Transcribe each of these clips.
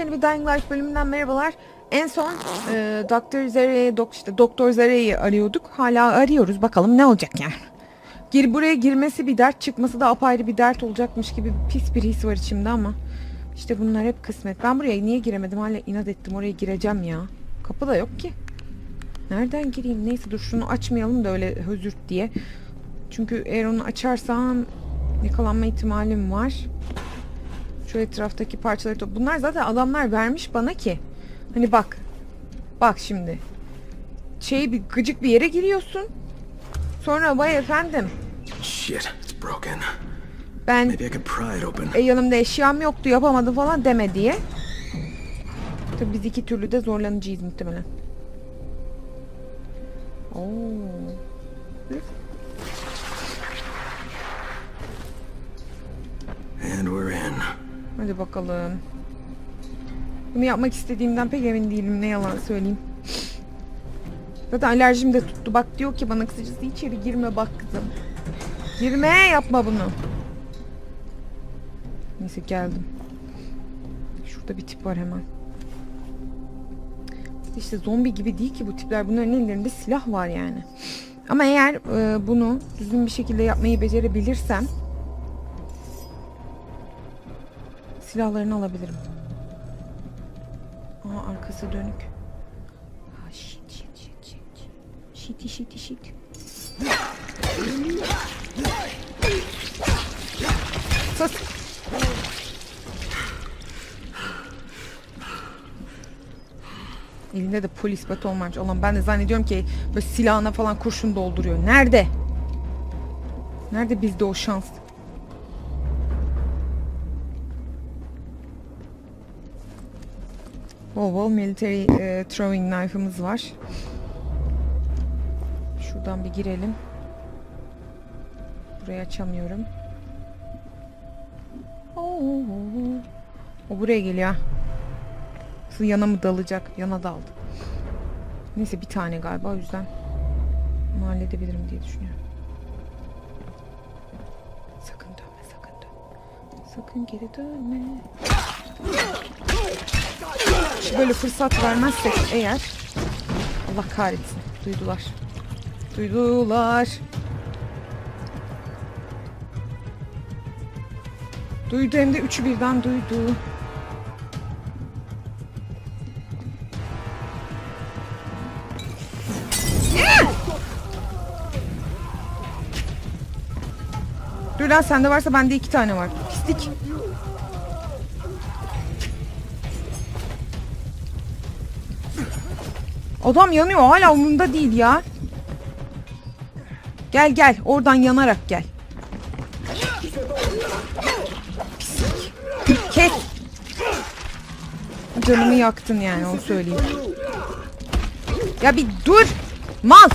Yepyeni bir Dying Light bölümünden merhabalar. En son e, Doktor Zere'yi dok, işte Doktor Zere'yi arıyorduk. Hala arıyoruz. Bakalım ne olacak yani. Gir buraya girmesi bir dert, çıkması da apayrı bir dert olacakmış gibi pis bir his var içimde ama işte bunlar hep kısmet. Ben buraya niye giremedim? Hala inat ettim. Oraya gireceğim ya. Kapı da yok ki. Nereden gireyim? Neyse dur şunu açmayalım da öyle hözürt diye. Çünkü eğer onu açarsam yakalanma ihtimalim var. Şu etraftaki parçaları top. Bunlar zaten adamlar vermiş bana ki. Hani bak. Bak şimdi. Şey bir gıcık bir yere giriyorsun. Sonra vay efendim. Shit, it's broken. Ben e, yanımda eşyam yoktu yapamadım falan deme diye. Tabii biz iki türlü de zorlanacağız muhtemelen. Oo. And we're in. Hadi bakalım. Bunu yapmak istediğimden pek emin değilim ne yalan söyleyeyim. Zaten alerjim de tuttu. Bak diyor ki bana kısacası içeri girme bak kızım. Girme yapma bunu. Neyse geldim. Şurada bir tip var hemen. İşte zombi gibi değil ki bu tipler. Bunların ellerinde silah var yani. Ama eğer e, bunu düzgün bir şekilde yapmayı becerebilirsem silahlarını alabilirim. Aa arkası dönük. Aa, shit shit shit shit. Shitty shitty shit. Sus. Elinde de polis baton varmış. Allah'ım ben de zannediyorum ki böyle silahına falan kurşun dolduruyor. Nerede? Nerede bizde o şans? Bol bol military e, throwing knife'ımız var. Şuradan bir girelim. Burayı açamıyorum. Oo. O buraya geliyor. Nasıl yana mı dalacak? Yana daldı. Neyse bir tane galiba o yüzden onu halledebilirim diye düşünüyorum. Sakın dönme sakın dönme. Sakın geri dönme. Böyle fırsat vermezsek eğer Allah kahretsin. Duydular. Duydular. Duydu hem de üçü birden duydu. Dur lan sende varsa bende iki tane var. Pislik. Adam yanıyor hala umurumda değil ya. Gel gel oradan yanarak gel. Kes. Canımı yaktın yani onu söyleyeyim. Ya bir dur. Mal.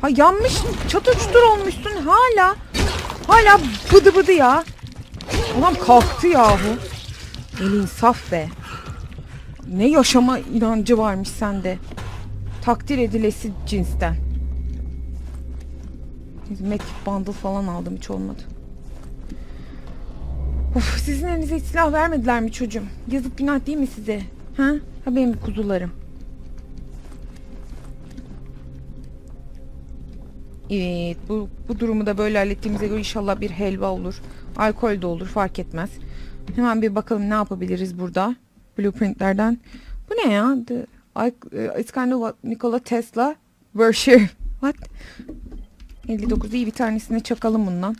Ha yanmış çatır çutur olmuşsun hala. Hala bıdı bıdı ya. Adam kalktı yahu. Elin saf be. Ne yaşama inancı varmış sende. Takdir edilesi cinsten. Medkit bundle falan aldım hiç olmadı. Of sizin elinize hiç silah vermediler mi çocuğum? Yazık günah değil mi size? Ha? Ha benim kuzularım. Evet bu, bu durumu da böyle hallettiğimize göre inşallah bir helva olur. Alkol de olur fark etmez. Hemen bir bakalım ne yapabiliriz burada. Blueprintlerden. Bu ne ya? The, I, it's kind of what Nikola Tesla version. What? 59 iyi bir tanesine çakalım bundan.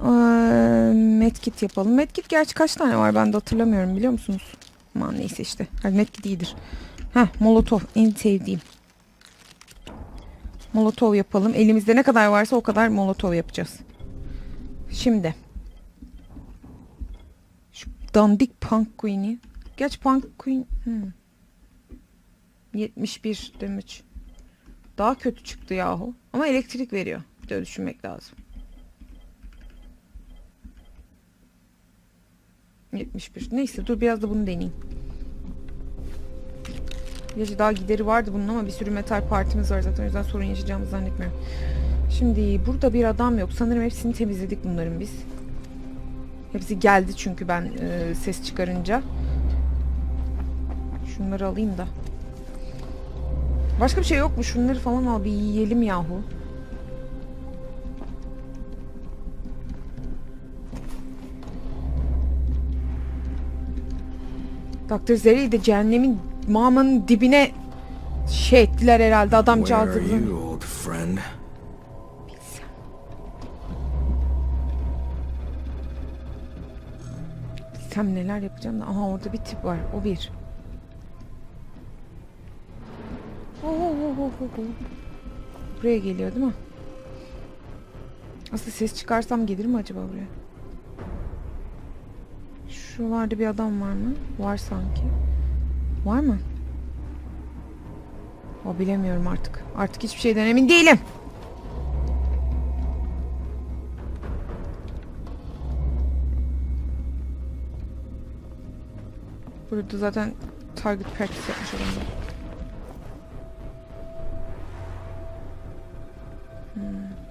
Ee, medkit yapalım. Medkit gerçi kaç tane var ben de hatırlamıyorum biliyor musunuz? Aman neyse işte. Hadi medkit iyidir. Heh molotov en sevdiğim. Molotov yapalım. Elimizde ne kadar varsa o kadar molotov yapacağız. Şimdi. Şu dandik punk queen'i. Geç punk queen. Hmm. 71 damage. Daha kötü çıktı yahu. Ama elektrik veriyor. Bir de düşünmek lazım. 71. Neyse dur biraz da bunu deneyeyim. Gerçi daha gideri vardı bunun ama bir sürü metal partimiz var zaten o yüzden sorun yaşayacağımızı zannetmiyorum. Şimdi burada bir adam yok. Sanırım hepsini temizledik bunların biz. Hepsi geldi çünkü ben e, ses çıkarınca. Şunları alayım da. Başka bir şey yok mu? Şunları falan al bir yiyelim yahu. Dr. Zeri'yi de cehennemin mağmanın dibine şey ettiler herhalde adamcağızı. Bilsem neler yapacağım da. Aha orada bir tip var. O bir. Buraya geliyor değil mi? Aslında ses çıkarsam gelir mi acaba buraya? Şuralarda bir adam var mı? Var sanki. Var mı? O bilemiyorum artık. Artık hiçbir şeyden emin değilim. Burada zaten target practice yapmış adamlar.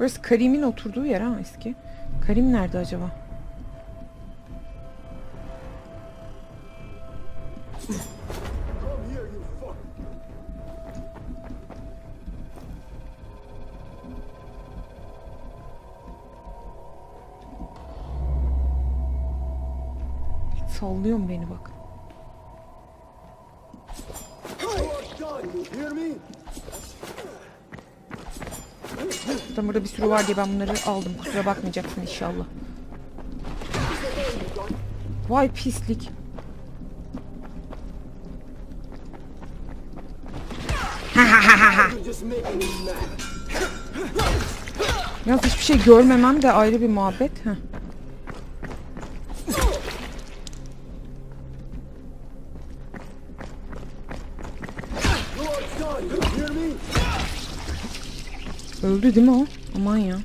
Burası Karim'in oturduğu yer ha eski. Karim nerede acaba? Sallıyor mu beni bak. Zaten burada bir sürü var diye ben bunları aldım. Kusura bakmayacaksın inşallah. Vay pislik. Yalnız hiçbir şey görmemem de ayrı bir muhabbet. Heh. Öldü değil mi o? Aman ya.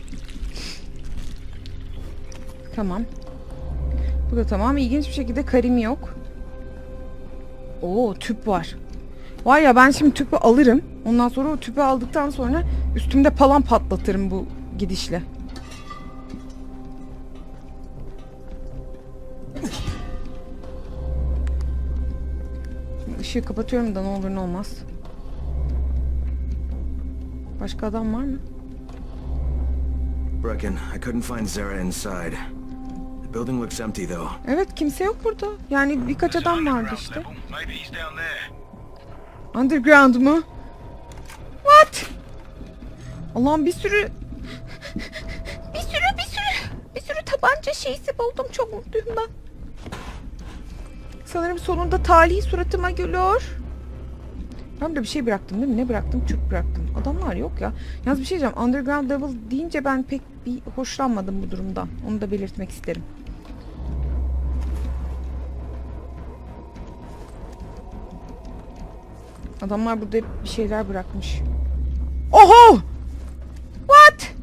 Tamam. Bu da tamam. İlginç bir şekilde Karim yok. Oo tüp var. Var ya ben şimdi tüpü alırım. Ondan sonra o tüpü aldıktan sonra üstümde palan patlatırım bu gidişle. Işığı kapatıyorum da ne olur ne olmaz. Başka adam var mı? Brecken, I couldn't find Zara inside. The building looks empty though. Evet kimse yok burada. Yani birkaç adam vardı işte. Maybe he's down there. Underground mu? What? Allah'ım bir sürü... bir sürü bir sürü bir sürü tabanca şeysi buldum. Çok mutluyum ben. Sanırım sonunda talih suratıma gülüyor. Ben de bir şey bıraktım değil mi? Ne bıraktım? Tüp bıraktım. Adamlar yok ya. Yalnız bir şey diyeceğim. Underground level deyince ben pek bir hoşlanmadım bu durumdan. Onu da belirtmek isterim. Adamlar burada hep bir şeyler bırakmış. Oho! What?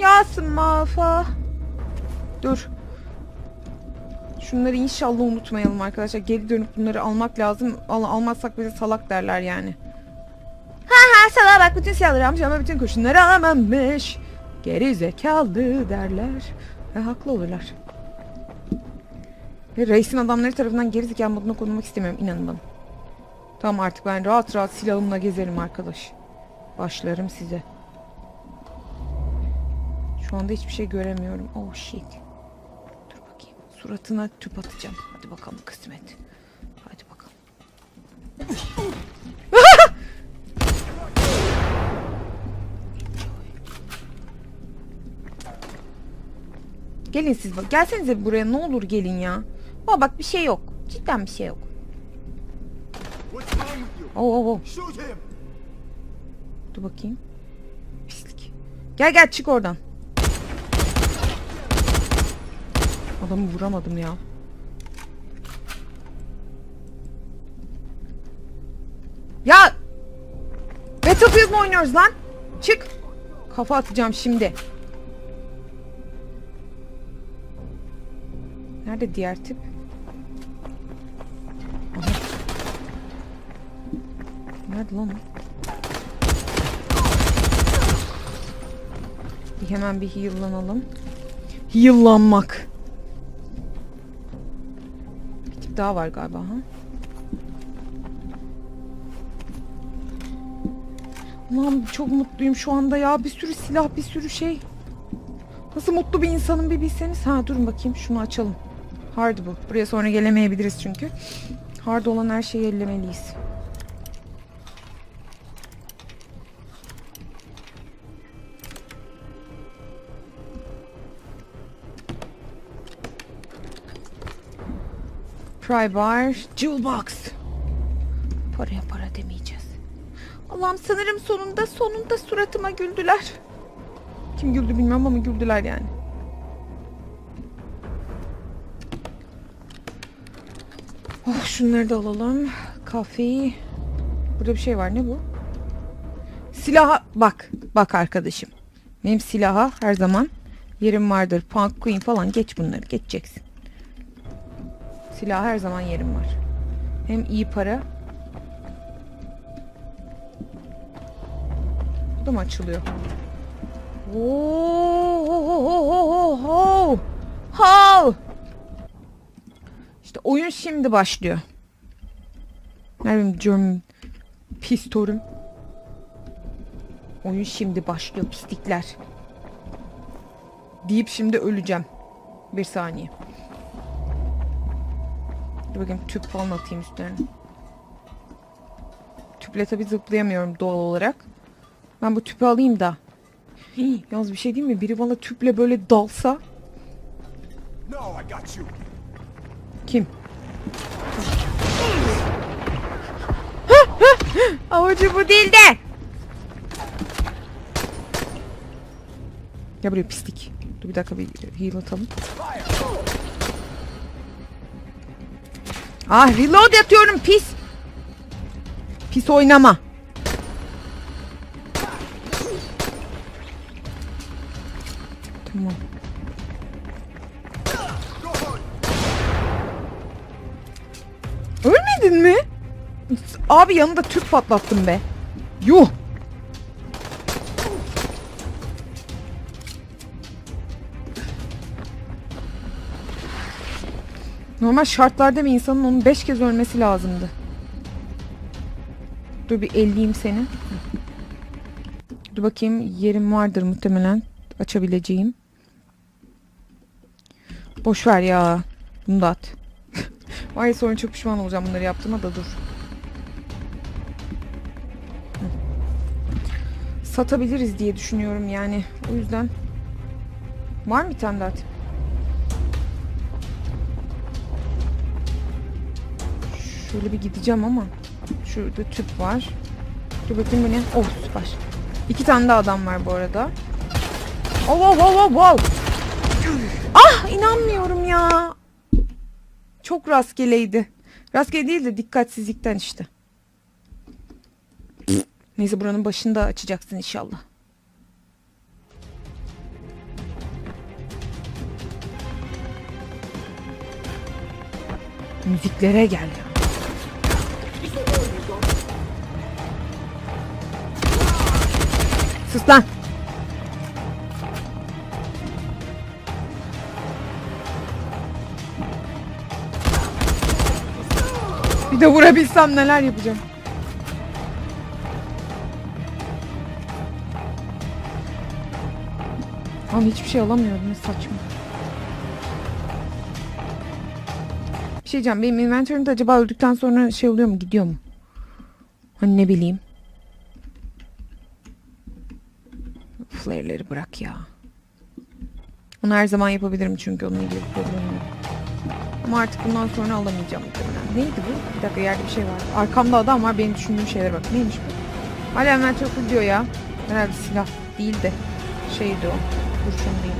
Yasın mafa. Dur. Şunları inşallah unutmayalım arkadaşlar. Geri dönüp bunları almak lazım. Al almazsak bize salak derler yani. Salağa bak bütün silahları almış ama bütün kurşunları alamamış. Geri zekalı derler. Ve haklı olurlar. Ve reisin adamları tarafından geri zekalı moduna konulmak istemiyorum inanın bana. Tamam artık ben rahat rahat silahımla gezerim arkadaş. Başlarım size. Şu anda hiçbir şey göremiyorum. Oh shit. Dur bakayım. Suratına tüp atacağım. Hadi bakalım kısmet. Gelin siz bak. Gelsenize buraya ne olur gelin ya. Aa bak bir şey yok. Cidden bir şey yok. Oo oo oo. Dur bakayım. Pislik. Gel gel çık oradan. Adamı vuramadım ya. Ya! Battlefield mi oynuyoruz lan? Çık. Kafa atacağım şimdi. Nerede diğer tip? Aha. Nerede lan? Bir hemen bir heal'lanalım. Heal'lanmak. daha var galiba ha. Ulan çok mutluyum şu anda ya. Bir sürü silah, bir sürü şey. Nasıl mutlu bir insanım bir bilseniz. Ha durun bakayım şunu açalım. Hard bu. Buraya sonra gelemeyebiliriz çünkü. Hard olan her şeyi ellemeliyiz. Pry bar, jewel box. Paraya para demeyeceğiz. Allah'ım sanırım sonunda sonunda suratıma güldüler. Kim güldü bilmem ama güldüler yani. Oh şunları da alalım. Kahveyi. Burada bir şey var ne bu? Silaha bak. Bak arkadaşım. Benim silaha her zaman yerim vardır. Punk Queen falan geç bunları geçeceksin. Silaha her zaman yerim var. Hem iyi para. Bu da mı açılıyor? Oo! Ho! İşte oyun şimdi başlıyor. Nerede benim German pistolüm? Oyun şimdi başlıyor pislikler. Deyip şimdi öleceğim. Bir saniye. Dur bakayım tüp falan atayım üstlerine. Tüple tabi zıplayamıyorum doğal olarak. Ben bu tüpü alayım da. Yalnız bir şey değil mi? Biri bana tüple böyle dalsa. No, I got you. Avucu bu değil de. Gel buraya pislik. Dur bir dakika bir heal atalım. Ah reload yatıyorum pis. Pis oynama. Abi yanında tüp patlattım be. Yuh. Normal şartlarda bir insanın onun 5 kez ölmesi lazımdı. Dur bir elleyeyim seni. Dur bakayım yerim vardır muhtemelen açabileceğim. Boş ver ya. Bunu da at. Vay sonra çok pişman olacağım bunları yaptığıma da dur. Satabiliriz diye düşünüyorum yani. O yüzden. Var mı bir? Şöyle bir gideceğim ama. Şurada tüp var. Dur bakayım bu? Oh süper. İki tane daha adam var bu arada. Oh oh oh oh wow. Ah inanmıyorum ya. Çok rastgeleydi. Rastgele değil de dikkatsizlikten işte. Neyse buranın başında açacaksın inşallah. Müziklere gel ya. Sus lan. Bir de vurabilsem neler yapacağım. Ama hiçbir şey alamıyorum ne saçma. Bir şey diyeceğim benim inventörümde acaba öldükten sonra şey oluyor mu gidiyor mu? Hani ne bileyim. Flare'leri bırak ya. Onu her zaman yapabilirim çünkü onunla ilgili bir yok. Ama artık bundan sonra alamayacağım muhtemelen. Neydi bu? Bir dakika yerde bir şey var. Arkamda adam var benim düşündüğüm şeylere bak. Neymiş bu? Hala çok diyor ya. Herhalde silah değil de şeydi o. Kurşun değil.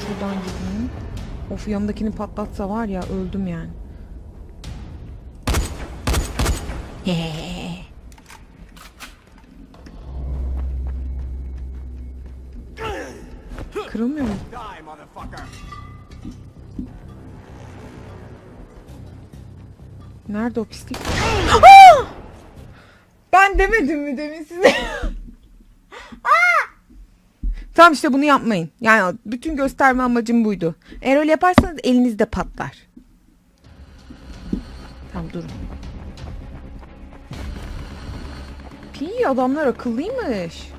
Şuradan gideyim. Of yanımdakini patlatsa var ya öldüm yani. Kırılmıyor mu? Nerede o pislik? Demedim mi demin size? Tamam işte bunu yapmayın. Yani bütün gösterme amacım buydu. Eğer öyle yaparsanız elinizde patlar. Tamam durun. Pi adamlar akıllıymış.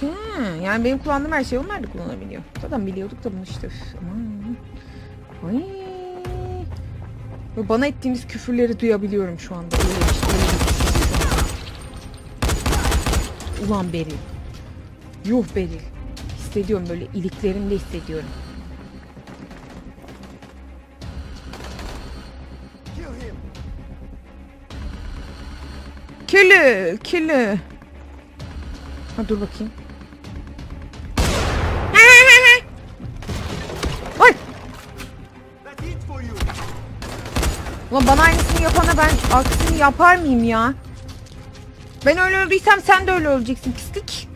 Hı, yani benim kullandığım her şeyi onlar da kullanabiliyor. Zaten biliyorduk da bunu işte. Üf, aman. Bana ettiğiniz küfürleri duyabiliyorum şu anda. Öyle bir şey şu an. Ulan Beril. Yuh Beril. Hissediyorum böyle iliklerimde hissediyorum. Külü, külü. Ha dur bakayım. Ay! Ulan bana aynısını yapana ben aksini yapar mıyım ya? Ben öyle öldüysem sen de öyle öleceksin pislik.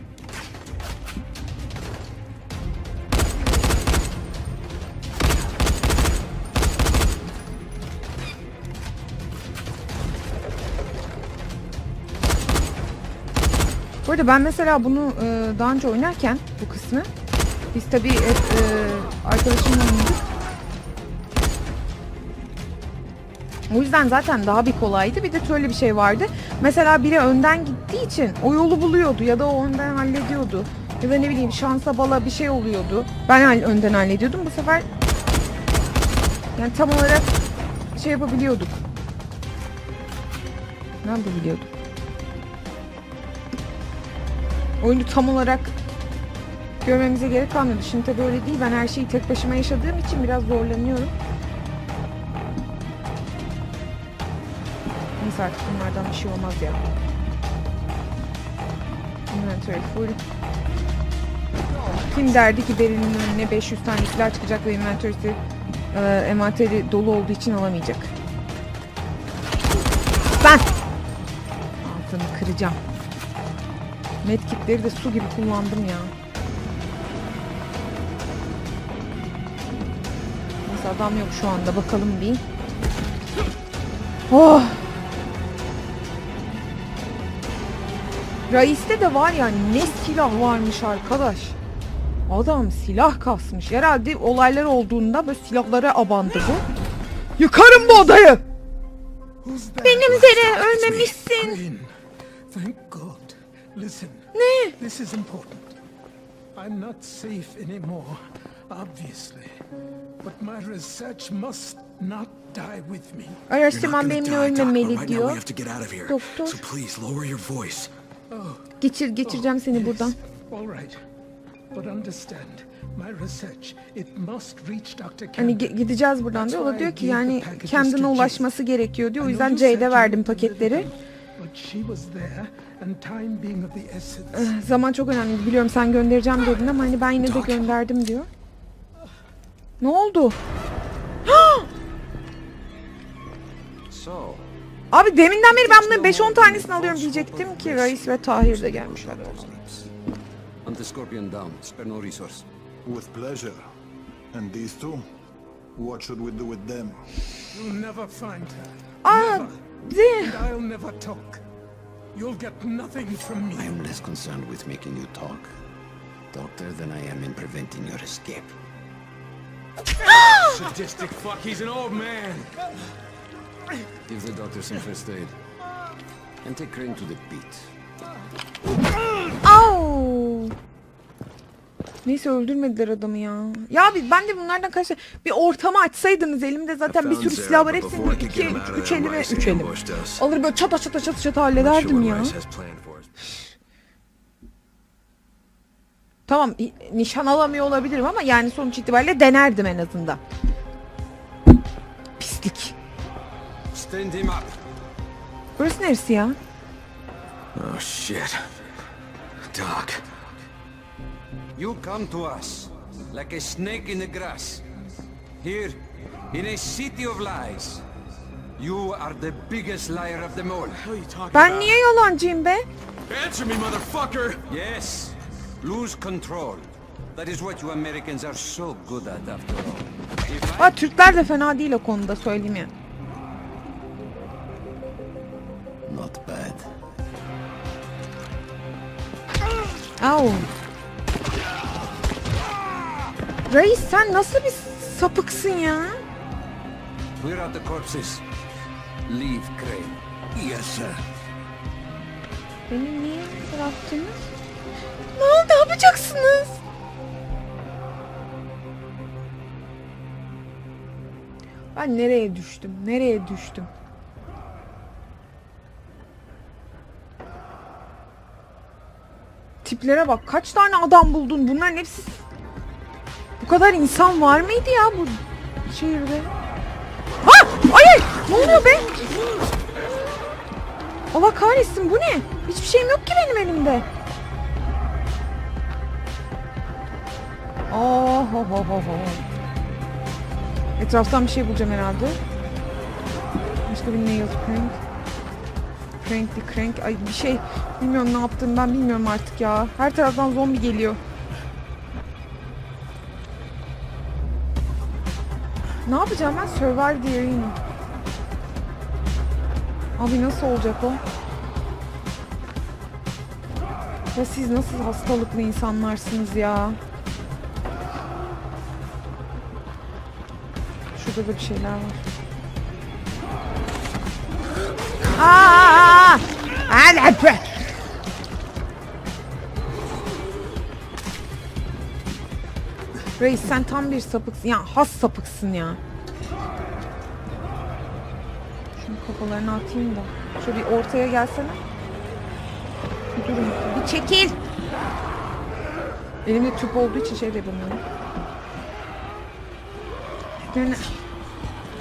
Bu arada ben mesela bunu e, daha önce oynarken bu kısmı biz tabii hep e, arkadaşımla oynadık. O yüzden zaten daha bir kolaydı. Bir de şöyle bir şey vardı. Mesela biri önden gittiği için o yolu buluyordu ya da o önden hallediyordu. Ya da ne bileyim şansa bala bir şey oluyordu. Ben önden hallediyordum. Bu sefer yani tam olarak şey yapabiliyorduk. Ne yapabiliyorduk? Oyunu tam olarak görmemize gerek kalmıyordu. Şimdi tabii öyle değil. Ben her şeyi tek başıma yaşadığım için biraz zorlanıyorum. Neyse artık bunlardan bir şey olmaz ya. Inventory full. Kim derdi ki Beril'in önüne 500 tane silah çıkacak ve inventory'si e, envanteri dolu olduğu için alamayacak. Ben! Altını kıracağım. Medkitleri de su gibi kullandım ya. Neyse adam yok şu anda bakalım bir. Oh! Reis'te de var ya ne silah varmış arkadaş. Adam silah kasmış. Herhalde olaylar olduğunda böyle silahlara abandı bu. Yıkarım bu odayı. Benim Zere ölmemişsin. Green. Thank God. Listen. Ne? This is important. I'm not safe anymore, obviously. But my research must not die with me. Araştırman benimle ölmemeli diyor. Doktor. So please lower your voice. Geçir geçireceğim seni Yes, buradan. All right. But understand, my research, it must reach Dr. Hani gideceğiz buradan diyor. O da diyor ki yani kendine ulaşması gerekiyor diyor. O yüzden Jade'e verdim paketleri. Eh, Zaman çok önemli. Biliyorum sen göndereceğim dedin ama hani ben yine de gönderdim diyor. Ne oldu? So, Abi deminden beri ben bunların 5-10 tanesini alıyorum diyecektim ki Reis ve Tahir de gelmişler. Hunt the scorpion down. Spare no resource. With pleasure. And these two? What should we do with them? You'll never find her. Aa, de- And I'll never talk. You'll get nothing from I me. am less concerned with making you talk, Doctor, than I am in preventing your escape. Sadistic fuck, he's an old man. Give the doctor some first aid. And take Crane to the beat. Au! Neyse öldürmediler adamı ya. Ya abi ben de bunlardan kaç bir ortamı açsaydınız elimde zaten bir sürü silah var hepsini before I could 2 get him out of 3 there, elime Rice 3 elime. ambushed us. Alır böyle çata çata çata çata hallederdim ya. Tamam nişan alamıyor olabilirim ama yani sonuç itibariyle denerdim en azından. Pislik. Stand him up. Burası neresi ya? Oh shit. Doc. You come to us like a snake in the grass. Here, in a city of lies. You are the biggest liar of them all. What are you talking Ben about? niye yalancıyım be? Answer me, motherfucker! Yes, lose control. That is what you Americans are so good at after all. Aa, Türkler de fena değil o konuda söyleyeyim ya. Not bad. Au. Reis sen nasıl bir sapıksın ya? Clear out the corpses. Leave Crane. Yes, sir. Beni niye bıraktınız? Ne oldu? Ne yapacaksınız? Ben nereye düştüm? Nereye düştüm? Tiplere bak. Kaç tane adam buldun? Bunların hepsi... Bu kadar insan var mıydı ya bu şehirde? Ha! Hayır! Ne oluyor be? Allah kahretsin bu ne? Hiçbir şeyim yok ki benim elimde. Oh, ho, ho, ho, ho. Etraftan bir şey bulacağım herhalde. Başka bir nail crank. Crank the crank. Ay bir şey. Bilmiyorum ne yaptım ben bilmiyorum artık ya. Her taraftan zombi geliyor. Ne yapacağım ben? Survive the arena. Abi nasıl olacak o? Ya siz nasıl hastalıklı insanlarsınız ya? Şurada da bir şeyler var. Aa! Reis sen tam bir sapıksın. Ya has sapıksın ya. Şunu kafalarına atayım da. Şöyle bir ortaya gelsene. Durun. Bir çekil. Elimde tüp olduğu için şey de yapamıyorum. Yani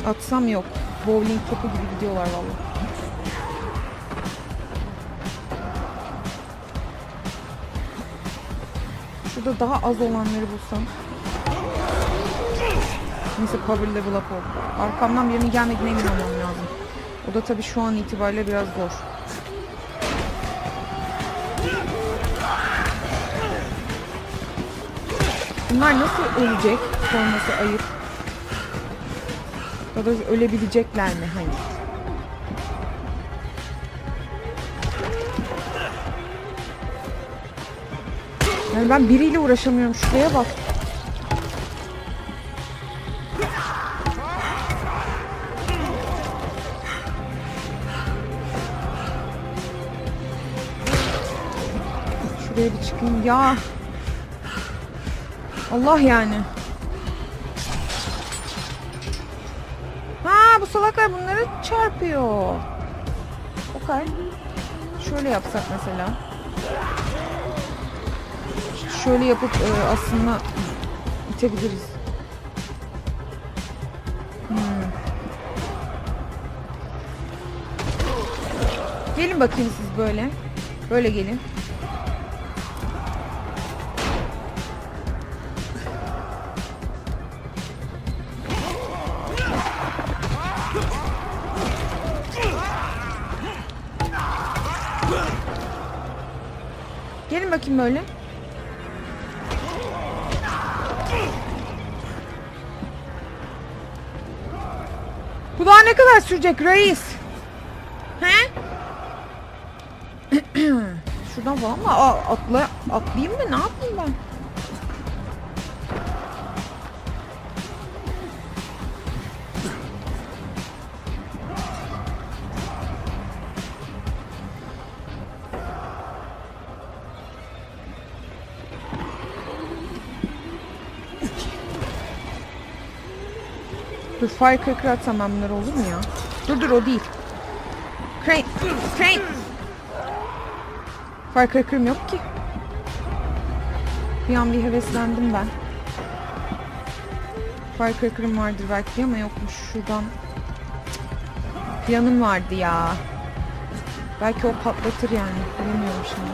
atsam yok. Bowling topu gibi gidiyorlar vallahi. Şurada daha az olanları bulsam. Neyse power level up oldu. Arkamdan birinin gelmediğine emin olmam lazım. O da tabii şu an itibariyle biraz zor. Bunlar nasıl ölecek? Sonrası ayıp. Ya da ölebilecekler mi? Hani? Yani ben biriyle uğraşamıyorum. Şuraya bak. Şuraya bir çıkayım. Ya. Allah yani. Ha bu salaklar bunları çarpıyor. Okay. Şöyle yapsak mesela. Şöyle yapıp e, aslında itebiliriz. Hmm. Gelin bakayım siz böyle. Böyle gelin. Gelin bakayım böyle. Kadar sürecek reis? He? Şuradan falan mı Aa, atla, atlayayım mı? Ne yapayım ben? Dur firecracker atsam ben bunları olur mu ya? Dur dur o değil. Crane! Crane! Firecracker'ım yok ki. Bir an bir heveslendim ben. Firecracker'ım vardır belki ama yokmuş şuradan. Planım vardı ya. Belki o patlatır yani. Bilmiyorum şimdi.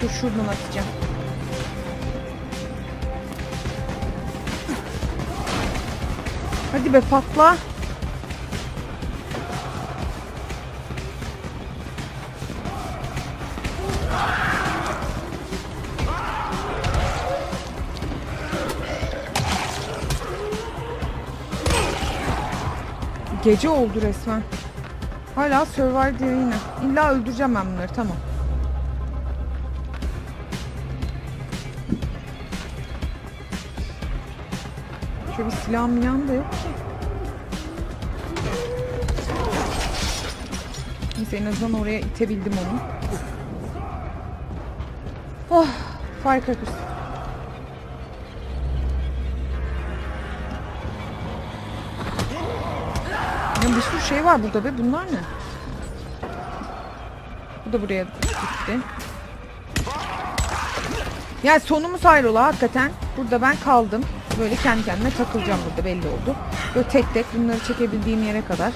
Dur şuradan atacağım. Hadi be patla. Gece oldu resmen. Hala Survivor yine. İlla öldüreceğim ben bunları tamam. Şöyle bir silah milah da yok ki. Neyse en azından oraya itebildim onu. Oh, firecrackers. Ya bir sürü şey var burada be. Bunlar ne? Bu da buraya gitti. Ya sonumuz hayrola hakikaten. Burada ben kaldım. Böyle kendi kendime takılacağım burada belli oldu. Böyle tek tek bunları çekebildiğim yere kadar.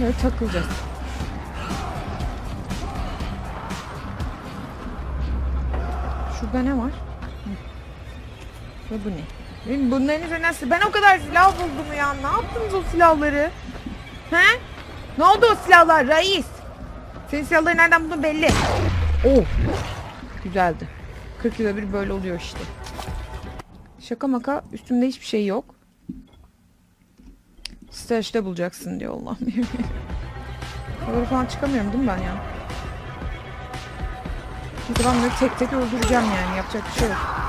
Böyle takılacağız. Şurada ne var? Ve bu ne? Benim bunların üzerinden sil- Ben o kadar silah buldum ya. Ne yaptınız o silahları? He? Ne oldu o silahlar reis? Senin silahları nereden buldun belli. Oh. Güzeldi. 40 yılda bir böyle oluyor işte. Şaka maka üstümde hiçbir şey yok. Stash'te bulacaksın diyor Allah'ım. Böyle falan çıkamıyorum değil mi ben ya? Neyse ben bunları tek tek öldüreceğim yani yapacak bir şey yok.